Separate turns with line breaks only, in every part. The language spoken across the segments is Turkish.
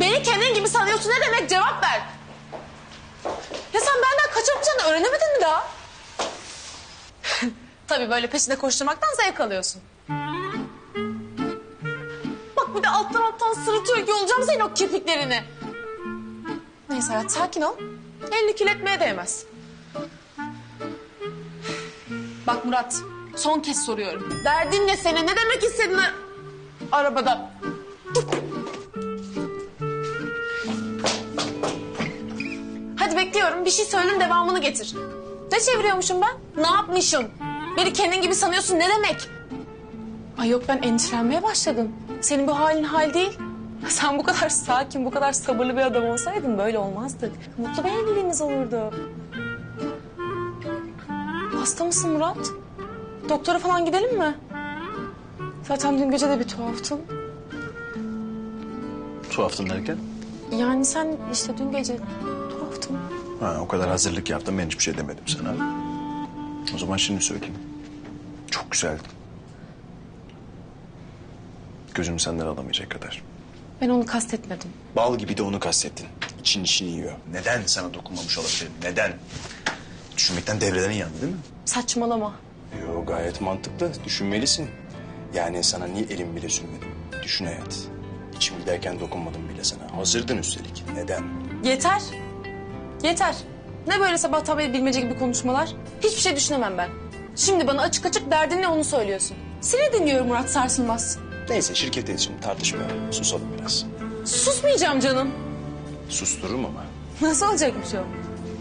Beni kendin gibi sanıyorsun ne demek cevap ver. Ya sen benden kaçamayacağını öğrenemedin mi daha? Tabii böyle peşinde koşturmaktan zevk alıyorsun. Bak bir de alttan alttan sırıtıyor ki olacağım senin o kirpiklerini. Neyse hayat sakin ol. Elini kirletmeye değmez. Bak Murat son kez soruyorum. Derdin ne senin? Ne demek istedin arabada? Hadi bekliyorum. Bir şey söyleyeyim devamını getir. Ne çeviriyormuşum ben? Ne yapmışım? Beni kendin gibi sanıyorsun ne demek? Ay yok ben endişelenmeye başladım. Senin bu halin hal değil. Sen bu kadar sakin, bu kadar sabırlı bir adam olsaydın böyle olmazdık. Mutlu bir evliliğimiz olurdu. Hasta mısın Murat? Doktora falan gidelim mi? Zaten dün gece de bir tuhaftın.
Tuhaftın derken?
Yani sen işte dün gece tuhaftın.
Ha, o kadar hazırlık yaptım ben hiçbir şey demedim sana. O zaman şimdi söyleyeyim. Çok güzeldin. Gözüm senden alamayacak kadar.
Ben onu kastetmedim.
Bal gibi de onu kastettin. İçin içini yiyor. Neden sana dokunmamış olabilirim? Neden? Düşünmekten devrelerin yandı değil mi?
Saçmalama.
Yo gayet mantıklı. Düşünmelisin. Yani sana niye elim bile sürmedim? Düşün hayat. İçim giderken dokunmadım bile sana. Hazırdın üstelik. Neden?
Yeter. Yeter. Ne böyle sabahtan beri bilmece gibi konuşmalar? Hiçbir şey düşünemem ben. Şimdi bana açık açık derdin ne onu söylüyorsun. Seni dinliyorum Murat Sarsılmaz.
Neyse şirkete için tartışma. Susalım biraz.
Susmayacağım canım.
Sustururum ama.
Nasıl olacakmış o?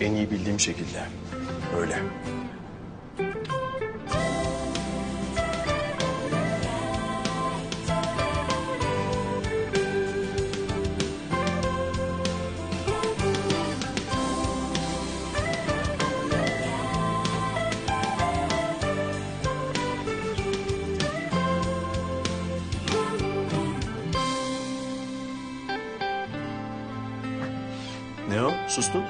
En iyi bildiğim şekilde. Öyle. Ne o? Sustun?